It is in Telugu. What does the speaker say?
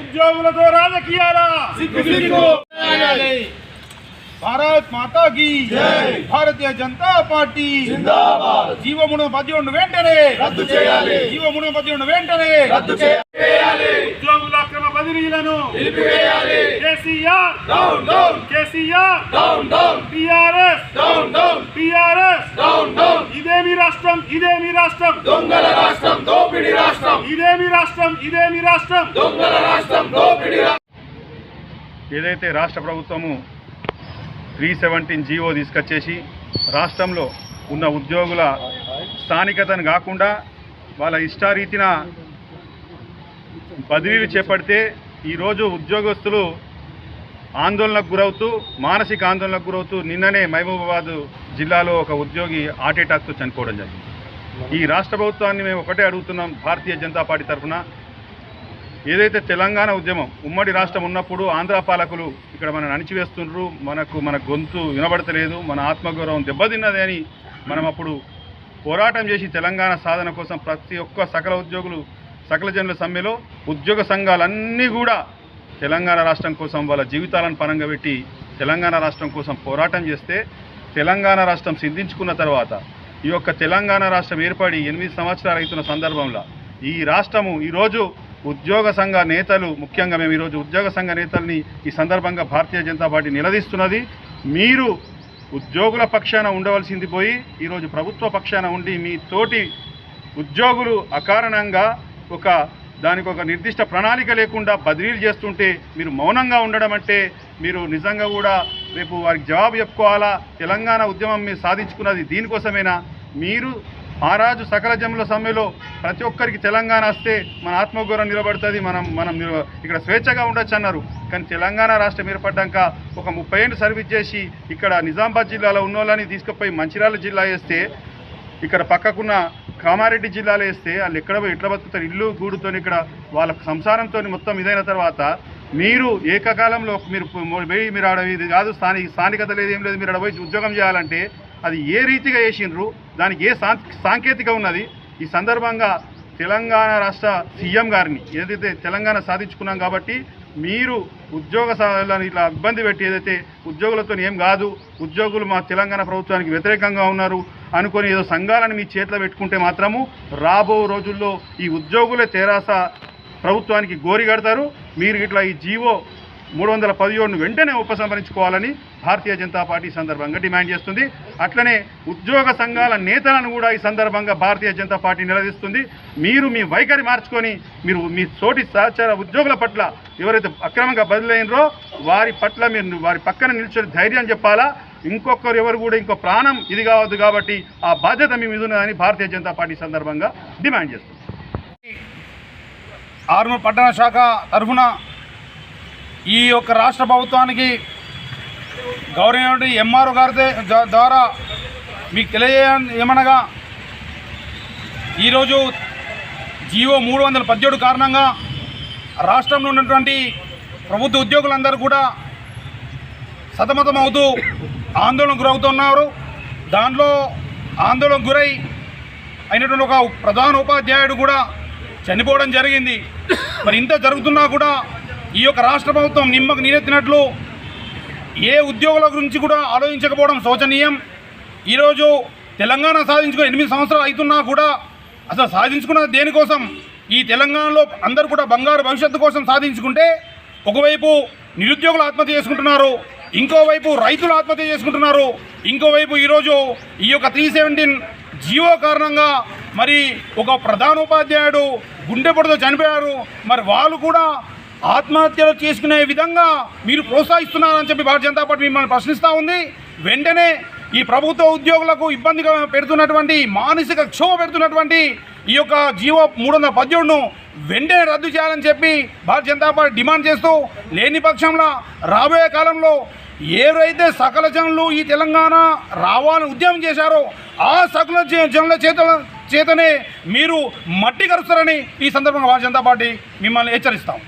ఉద్యోగులతో రాజకీయాల? భారత్ మాతా కీ భారతీయ జనతా పార్టీ. జీవమును పద్యుండు వెంటనే. రద్దు చేయాలి. జీవమును పద్యుండు వెంటనే. రద్దు చేయాలి. ఉద్యోగుల బదిలీలను నిలిపివేయాలి. KCR down down. KCR down down. TRS down down. TRS. Down down. ఇదేమి రాష్ట్రం ఇదేమి రాష్ట్రం? దొంగల రాష్ట్రం దోపిడి రాష్ట్రం. ఇదేమి రాష్ట్రం ఇదేమి రాష్ట్రం? దొంగల రాష్ట్రం దోపిడి రాష్ట్రం ఏదైతే రాష్ట్ర ప్రభుత్వము త్రీ సెవెంటీన్ జీవో తీసుకొచ్చేసి రాష్ట్రంలో ఉన్న ఉద్యోగుల స్థానికతను కాకుండా వాళ్ళ ఇష్టారీతిన బదిలీలు చేపడితే ఈరోజు ఉద్యోగస్తులు ఆందోళనకు గురవుతూ మానసిక ఆందోళనకు గురవుతూ నిన్ననే మహబూబాబాద్ జిల్లాలో ఒక ఉద్యోగి హార్ట్ అటాక్తో చనిపోవడం జరిగింది. ఈ రాష్ట్ర ప్రభుత్వాన్ని మేము ఒకటే అడుగుతున్నాం భారతీయ జనతా పార్టీ తరఫున. ఏదైతే తెలంగాణ ఉద్యమం ఉమ్మడి రాష్ట్రం ఉన్నప్పుడు ఆంధ్ర పాలకులు ఇక్కడ మనం అణిచివేస్తుండ్రు. మనకు మన గొంతు వినబడతలేదు మన ఆత్మగౌరవం దెబ్బతిన్నది అని మనం అప్పుడు పోరాటం చేసి తెలంగాణ సాధన కోసం ప్రతి ఒక్క సకల ఉద్యోగులు సకల జనుల సమ్మెలో ఉద్యోగ సంఘాలన్నీ కూడా తెలంగాణ రాష్ట్రం కోసం వాళ్ళ జీవితాలను పరంగా పెట్టి తెలంగాణ రాష్ట్రం కోసం పోరాటం చేస్తే తెలంగాణ రాష్ట్రం సిద్ధించుకున్న తర్వాత ఈ యొక్క తెలంగాణ రాష్ట్రం ఏర్పడి ఎనిమిది సంవత్సరాలు అవుతున్న సందర్భంలో ఈ రాష్ట్రము ఈరోజు ఉద్యోగ సంఘ నేతలు ముఖ్యంగా మేము ఈరోజు ఉద్యోగ సంఘ నేతల్ని ఈ సందర్భంగా భారతీయ జనతా పార్టీ నిలదీస్తున్నది. మీరు ఉద్యోగుల పక్షాన ఉండవలసింది పోయి ఈరోజు ప్రభుత్వ పక్షాన ఉండి మీ తోటి ఉద్యోగులు అకారణంగా ఒక దానికి ఒక నిర్దిష్ట ప్రణాళిక లేకుండా బదిలీలు చేస్తుంటే మీరు మౌనంగా ఉండడం అంటే మీరు నిజంగా కూడా రేపు వారికి జవాబు చెప్పుకోవాలా? తెలంగాణ ఉద్యమం మీరు సాధించుకున్నది దీనికోసమేనా? మీరు మహారాజు సకల జముల సమ్మెలో ప్రతి ఒక్కరికి తెలంగాణ వస్తే మన ఆత్మగౌరవం నిలబడుతుంది మనం మనం ఇక్కడ స్వేచ్ఛగా ఉండొచ్చు అన్నారు. కానీ తెలంగాణ రాష్ట్రం ఏర్పడ్డాక ఒక ముప్పై ఏళ్ళు సర్వీస్ చేసి ఇక్కడ నిజామాబాద్ జిల్లాలో ఉన్నోళ్ళని తీసుకుపోయి మంచిర్యాల జిల్లా వేస్తే ఇక్కడ పక్కకున్న కామారెడ్డి జిల్లాలో వేస్తే వాళ్ళు ఎక్కడ పోయి ఎట్లా బతుకుతారు? ఇల్లు గూడుతో ఇక్కడ వాళ్ళ సంసారంతో మొత్తం ఇదైన తర్వాత మీరు ఏకకాలంలో మీరు పోయి మీరు ఆడ ఇది కాదు స్థానిక స్థానికత లేదు ఏం లేదు మీరు ఆడ పోయి ఉద్యోగం చేయాలంటే అది ఏ రీతిగా చేసిండ్రు? దానికి ఏ సాం సాంకేతిక ఉన్నది? ఈ సందర్భంగా తెలంగాణ రాష్ట్ర సీఎం గారిని ఏదైతే తెలంగాణ సాధించుకున్నాం కాబట్టి మీరు ఉద్యోగ సాధనలను ఇట్లా ఇబ్బంది పెట్టి ఏదైతే ఉద్యోగులతో ఏం కాదు ఉద్యోగులు మా తెలంగాణ ప్రభుత్వానికి వ్యతిరేకంగా ఉన్నారు అనుకొని ఏదో సంఘాలను మీ చేతిలో పెట్టుకుంటే మాత్రము రాబో రోజుల్లో ఈ ఉద్యోగులే తెరాస ప్రభుత్వానికి గోరి కడతారు. మీరు ఇట్లా ఈ జీవో మూడు వందల పదిహేడును వెంటనే ఉపసంహరించుకోవాలని భారతీయ జనతా పార్టీ సందర్భంగా డిమాండ్ చేస్తుంది. అట్లనే ఉద్యోగ సంఘాల నేతలను కూడా ఈ సందర్భంగా భారతీయ జనతా పార్టీ నిలదీస్తుంది. మీరు మీ వైఖరి మార్చుకొని మీరు మీ తోటి సహచర ఉద్యోగుల పట్ల ఎవరైతే అక్రమంగా బదిలైనరో వారి పట్ల మీరు వారి పక్కన నిల్చొని ధైర్యం చెప్పాలా? ఇంకొకరు ఎవరు కూడా ఇంకో ప్రాణం ఇది కావద్దు కాబట్టి ఆ బాధ్యత మీ మీద ఉన్నదని భారతీయ జనతా పార్టీ సందర్భంగా డిమాండ్ చేస్తుంది. ఆర్మూర్ పట్టణ శాఖ తరఫున ఈ యొక్క రాష్ట్ర ప్రభుత్వానికి గౌరవ ఎంఆర్ఓ గారి ద్వారా మీకు తెలియజేయ ఏమనగా ఈరోజు జీవో మూడు వందల పద్దెడు కారణంగా రాష్ట్రంలో ఉన్నటువంటి ప్రభుత్వ ఉద్యోగులందరూ కూడా సతమతమవుతూ ఆందోళన గురవుతున్నారు. దాంట్లో ఆందోళన గురై అయినటువంటి ఒక ప్రధాన ఉపాధ్యాయుడు కూడా చనిపోవడం జరిగింది. మరి ఇంత జరుగుతున్నా కూడా ఈ యొక్క రాష్ట్ర ప్రభుత్వం నిమ్మకు నీరెత్తినట్లు ఏ ఉద్యోగుల గురించి కూడా ఆలోచించకపోవడం శోచనీయం. ఈరోజు తెలంగాణ సాధించుకుని ఎనిమిది సంవత్సరాలు అవుతున్నా కూడా అసలు సాధించుకున్న దేనికోసం? ఈ తెలంగాణలో అందరూ కూడా బంగారు భవిష్యత్తు కోసం సాధించుకుంటే ఒకవైపు నిరుద్యోగులు ఆత్మహత్య చేసుకుంటున్నారు. ఇంకోవైపు రైతులు ఆత్మహత్య చేసుకుంటున్నారు. ఇంకోవైపు ఈరోజు ఈ యొక్క త్రీ సెవెంటీన్ జీవో కారణంగా మరి ఒక ప్రధానోపాధ్యాయుడు గుండెపొడితో చనిపోయారు. మరి వాళ్ళు కూడా ఆత్మహత్యలు చేసుకునే విధంగా మీరు ప్రోత్సహిస్తున్నారని చెప్పి భారతీయ జనతా పార్టీ మిమ్మల్ని ప్రశ్నిస్తూ ఉంది. వెంటనే ఈ ప్రభుత్వ ఉద్యోగులకు ఇబ్బందిగా పెడుతున్నటువంటి మానసిక క్షోభ పెడుతున్నటువంటి ఈ యొక్క జీవో మూడు వందల పద్దెడును వెంటనే రద్దు చేయాలని చెప్పి భారతీయ జనతా పార్టీ డిమాండ్ చేస్తూ లేని పక్షంలో రాబోయే కాలంలో ఎవరైతే సకల జనులు ఈ తెలంగాణ రావాలని ఉద్యమం చేశారో ఆ సకల జనుల చేతుల చేతనే మీరు మట్టి కరుస్తారని ఈ సందర్భంగా భారతీయ జనతా పార్టీ మిమ్మల్ని హెచ్చరిస్తాం.